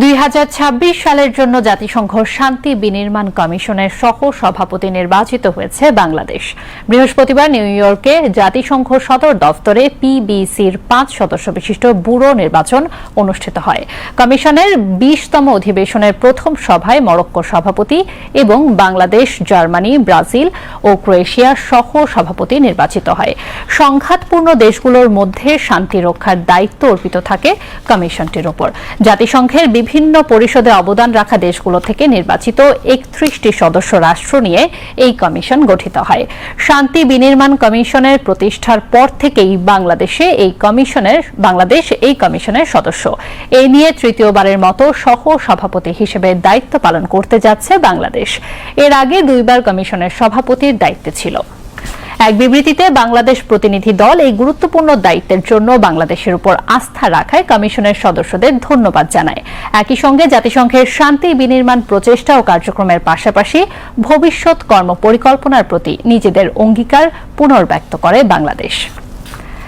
দুই হাজার ছাব্বিশ সালের জন্য জাতিসংঘ শান্তি বিনির্মাণ কমিশনের সহ সভাপতি নির্বাচিত হয়েছে বাংলাদেশ। বৃহস্পতিবার নিউ ইয়র্কে জাতিসংঘ সদর দফতরে পিবিসির পাঁচ সদস্য বিশিষ্ট ব্যুরো নির্বাচন অনুষ্ঠিত হয়। কমিশনের বিশতম অধিবেশনের প্রথম সভায় মরক্কো সভাপতি এবং বাংলাদেশ, জার্মানি, ব্রাজিল ও ক্রোয়েশিয়ার সহ সভাপতি নির্বাচিত হয়। সংঘাতপূর্ণ দেশগুলোর মধ্যে শান্তি রক্ষার দায়িত্ব অর্পিত থাকে কমিশনটির ওপর জাতিসংঘের বিভিন্ন পরিষদে অবদান রাখা দেশগুলো থেকে নির্বাচিত একত্রিশটি সদস্য রাষ্ট্র নিয়ে এই কমিশন গঠিত হয়। শান্তি বিনির্মাণ কমিশনের প্রতিষ্ঠার পর থেকেই বাংলাদেশে এই কমিশনের, বাংলাদেশ এই কমিশনের সদস্য। এ নিয়ে তৃতীয়বারের মতো সহ সভাপতি হিসেবে দায়িত্ব পালন করতে যাচ্ছে বাংলাদেশ। এর আগে দুইবার কমিশনের সভাপতির দায়িত্বে ছিল। এক বিবৃতিতে বাংলাদেশ প্রতিনিধি দল এই গুরুত্বপূর্ণ দায়িত্বের জন্য বাংলাদেশের উপর আস্থা রাখায় কমিশনের সদস্যদের ধন্যবাদ জানায়। একই সঙ্গে জাতিসংঘের শান্তি বিনির্মাণ প্রচেষ্টা ও কার্যক্রমের পাশাপাশি ভবিষ্যৎ কর্মপরিকল্পনার প্রতি নিজেদের অঙ্গীকার পুনর্ব্যক্ত করে বাংলাদেশ।